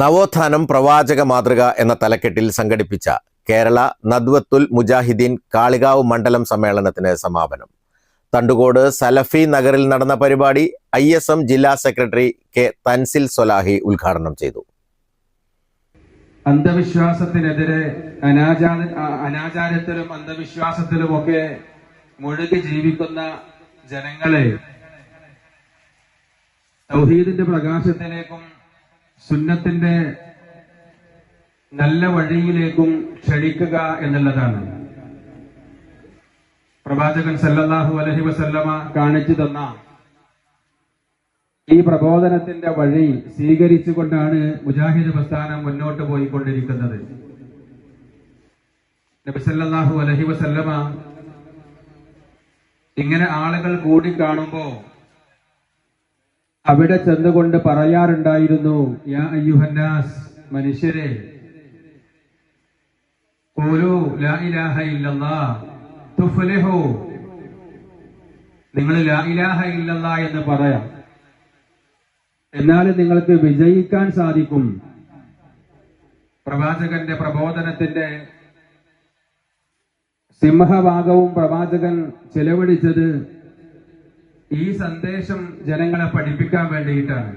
നവോത്ഥാനം പ്രവാചക മാതൃക എന്ന തലക്കെട്ടിൽ സംഘടിപ്പിച്ച കേരള നദ്വത്തുൽ മുജാഹിദ്ദീൻ കാളികാവ് മണ്ഡലം സമ്മേളനത്തിന് സമാപനം. തണ്ടുകോട് സലഫി നഗറിൽ നടന്ന പരിപാടി ഐ എസ് എം ജില്ലാ സെക്രട്ടറി കെ തൻസിൽ സൊലാഹി ഉദ്ഘാടനം ചെയ്തു. അന്ധവിശ്വാസത്തിനെതിരെ അനാചാര അനാചാരത്തിലും അന്ധവിശ്വാസത്തിലുമൊക്കെ മുഴുകി ജീവിക്കുന്ന ജനങ്ങളെ തൗഹീദിന്റെ പ്രകാശത്തിലേക്കും സുന്നത്തിന്റെ നല്ല വഴിയിലേക്കും ക്ഷണിക്കുക എന്നുള്ളതാണ്. പ്രവാചകൻ സല്ലല്ലാഹു അലഹി വസല്ലമ കാണിച്ചു തന്ന ഈ പ്രബോധനത്തിന്റെ വഴി സ്വീകരിച്ചുകൊണ്ടാണ് മുജാഹിദ് പ്രസ്ഥാനം മുന്നോട്ട് പോയിക്കൊണ്ടിരിക്കുന്നത്. നബി സല്ലല്ലാഹു അലൈഹി വസല്ലമ ഇങ്ങനെ ആളുകൾ കൂടി കാണുമ്പോ അവിടെ ചെന്നുകൊണ്ട് പറയാറുണ്ടായിരുന്നു യാ അയ്യുഹന്നാസ് മനുഷ്യരെ ലാ ഇലാഹ ഇല്ലല്ലാ നിങ്ങൾ ലാ ഇലാഹ ഇല്ലല്ലാ എന്ന് പറയാം. എന്നാൽ നിങ്ങൾക്ക് വിജയിക്കാൻ സാധിക്കും. പ്രവാചകന്റെ പ്രബോധനത്തിന്റെ സിംഹഭാഗവും പ്രവാചകൻ ചെലവഴിച്ചത് ഈ സന്ദേശം ജനങ്ങളെ പഠിപ്പിക്കാൻ വേണ്ടിയിട്ടാണ്.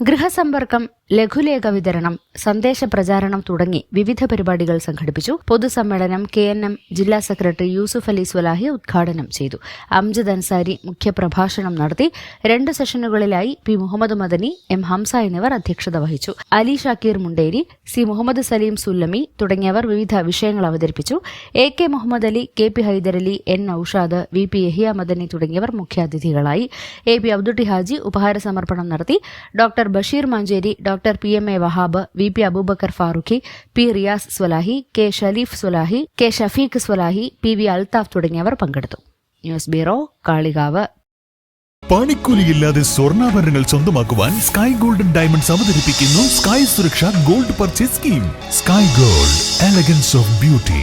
ഗൃഹസമ്പർക്കം ലഘുലേഖ വിതരണം സന്ദേശ പ്രചാരണം തുടങ്ങി വിവിധ പരിപാടികൾ സംഘടിപ്പിച്ചു. പൊതുസമ്മേളനം കെ എൻ എം ജില്ലാ സെക്രട്ടറി യൂസുഫ് അലി സ്വലാഹി ഉദ്ഘാടനം ചെയ്തു. അംജദ് അൻസാരി മുഖ്യപ്രഭാഷണം നടത്തി. രണ്ട് സെഷനുകളിലായി പി മുഹമ്മദ് മദനി എം ഹംസ എന്നിവർ അധ്യക്ഷത വഹിച്ചു. അലി ഷാക്കീർ മുണ്ടേരി സി മുഹമ്മദ് സലീം സുല്ലമി തുടങ്ങിയവർ വിവിധ വിഷയങ്ങൾ അവതരിപ്പിച്ചു. A K Muhammad Ali K P Hyderali N Aushad V P Yahya Madani തുടങ്ങിയവർ മുഖ്യാതിഥികളായി. എ പി അബ്ദുട്ടി ഹാജി ഉപഹാര സമർപ്പണം നടത്തി. Doctor Basheer Manjeri doctor P M A Wahab V P Abubakar Farooqi P Riyas Swalahi K Shareef Swalahi K Shafeeq Swalahi P V Althaf തുടങ്ങിയവർ പങ്കെടുത്തു. News bureau Kalikavu. പണിക്കൂലിയില്ലാതെ സ്വർണാഭരണങ്ങൾ സ്വന്തമാക്കുവാൻ sky golden diamonds അവതരിപ്പിക്കുന്നു sky Suraksha gold purchase scheme. Sky gold elegance of beauty.